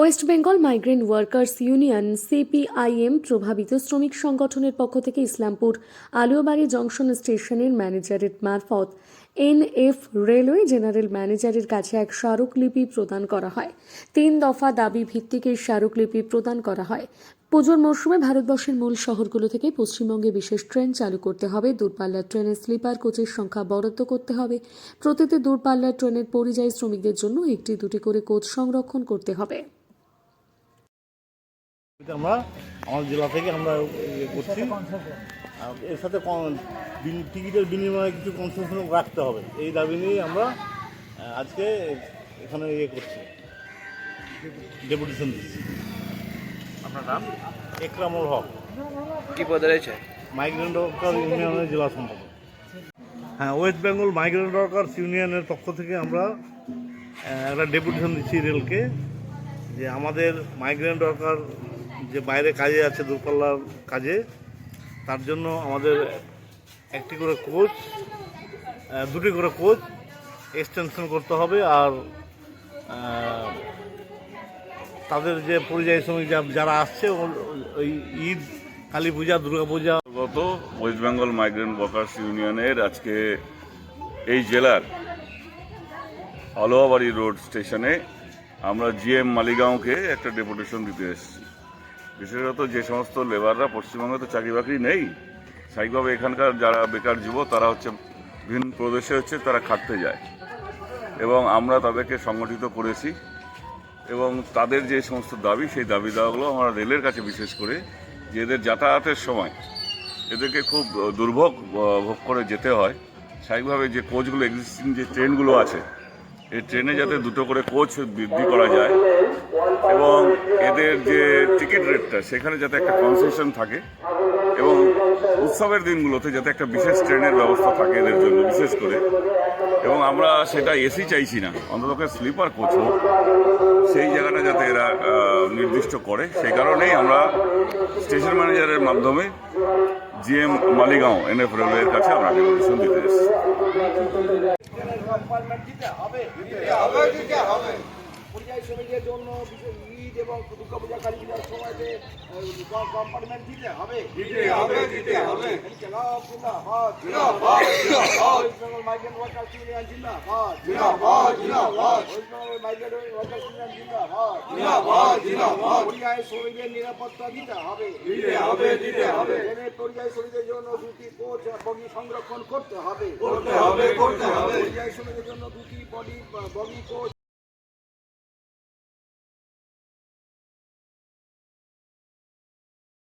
West Bengal migrant workers union, CPIM, প্রভাবিত শ্রমিক সংগঠনের পক্ষ থেকে ইসলামপুর আলুয়াবাড়ি জংশন স্টেশনের ম্যানেজারের মারফত এনএফ রেলওয়ে জেনারেল ম্যানেজারের কাছে এক স্মারকলিপি প্রদান করা হয়। তিন দফা দাবি ভিত্তিক এই স্মারকলিপি প্রদান করা হয়। পুজোর মরশুমে ভারতবর্ষের মূল শহরগুলো থেকে পশ্চিমবঙ্গে বিশেষ ট্রেন চালু করতে হবে। দূরপাল্লার ট্রেনের স্লিপার কোচের সংখ্যা বরাদ্দ করতে হবে। প্রতিটি দূরপাল্লার ট্রেনের পরিযায়ী শ্রমিকদের জন্য একটি দুটি করে কোচ সংরক্ষণ করতে হবে। আমরা আমাদের জেলা থেকে আমরা ইয়ে করছি। এর সাথে টিকিটের বিনিময়ে কিছু কনসেশন রাখতে হবে। এই দাবি নিয়েই আমরা আজকে এখানে ইয়ে করছি। ডেপুটেশন দিচ্ছি। আপনার নাম? একরামুল হক। কি পদে রয়েছে? মাইগ্রেন্ট ওয়ার্কার ইউনিয়নের জেলা সম্পাদক। হ্যাঁ ওয়েস্ট বেঙ্গল মাইগ্রেন্ট ওয়ার্কার্স ইউনিয়নের পক্ষ থেকে আমরা একটা ডেপুটেশন দিচ্ছি রেলকে যে আমাদের মাইগ্রেন্ট ওয়ার্কার যে বাইরে কাজে আছে দূরপাল্লার কাজে, তার জন্য আমাদের একটি করে কোচ দুটি করে কোচ এক্সটেনশন করতে হবে আর তাদের যে পরিযায়ী শ্রমিক যারা আসছে ওই ঈদ, কালী পূজা, দুর্গা পূজা। গত ওয়েস্ট বেঙ্গল মাইগ্রেন্ট ওয়ার্কার্স ইউনিয়নের আজকে এই জেলার আলোয়াবাড়ি রোড স্টেশনে আমরা জিএম মালিগাঁওকে একটা ডেপুটেশন দিতে এসেছি। বিশেষত যে সমস্ত লেবাররা পশ্চিমবঙ্গে তো চাকরি বাকরি নেই স্বাভাবিকভাবে এখানকার যারা বেকার যুবক, তারা হচ্ছে বিভিন্ন প্রদেশে হচ্ছে তারা খাটতে যায়। এবং আমরা তাদেরকে সংগঠিত করেছি এবং তাদের যে সমস্ত দাবি, সেই দাবি দাওয়াগুলো আমরা রেলের কাছে বিশেষ করে যে এদের যাতায়াতের সময় এদেরকে খুব দুর্ভোগ ভোগ করে যেতে হয়। স্বাভাবিকভাবে যে কোচগুলো এক্সিস্টিং যে ট্রেনগুলো আছে, এই ট্রেনে যাতে দুটো করে কোচ বৃদ্ধি করা যায় এবং এদের যে টিকিট রেটটা সেখানে যাতে একটা কনসেশন থাকে এবং উৎসবের দিনগুলোতে যাতে একটা বিশেষ ট্রেনের ব্যবস্থা থাকে এদের জন্য, বিশেষ করে। এবং আমরা সেটা এসি চাইছি না, অন্তত স্লিপার কোচ হোক, সেই জায়গাটা যাতে এরা নির্দিষ্ট করে। সেই কারণেই আমরা স্টেশন ম্যানেজারের মাধ্যমে জিএম মালিগাঁও এনএফ রেলওয়ের কাছে আমরা ডেপুটেশন দিতে এসেছি। পরিযায়ী শ্রমিকদের জন্য ঈদ এবং দুর্গা পূজা কালী পূজার সময়তে কম্পার্টমেন্ট দিতে হবে। দিতে হবে দিতে হবে। জিন্দাবাদ জিন্দাবাদ। জিন্দাবাদ West Bengal migrant workers union জিন্দাবাদ। জিন্দাবাদ জিন্দাবাদ। West Bengal migrant workers union জিন্দাবাদ। জিন্দাবাদ জিন্দাবাদ। পরিযায়ী শ্রমিকদের নিরাপত্তা দিতে হবে। দিতে হবে দিতে হবে। ট্রেনের পরিযায়ী শ্রমিকদের জন্য দুটি কোচ বগি সংরক্ষণ করতে হবে। করতে হবে করতে হবে। পরিযায়ী শ্রমিকদের জন্য দুটি বডি বগি কোচ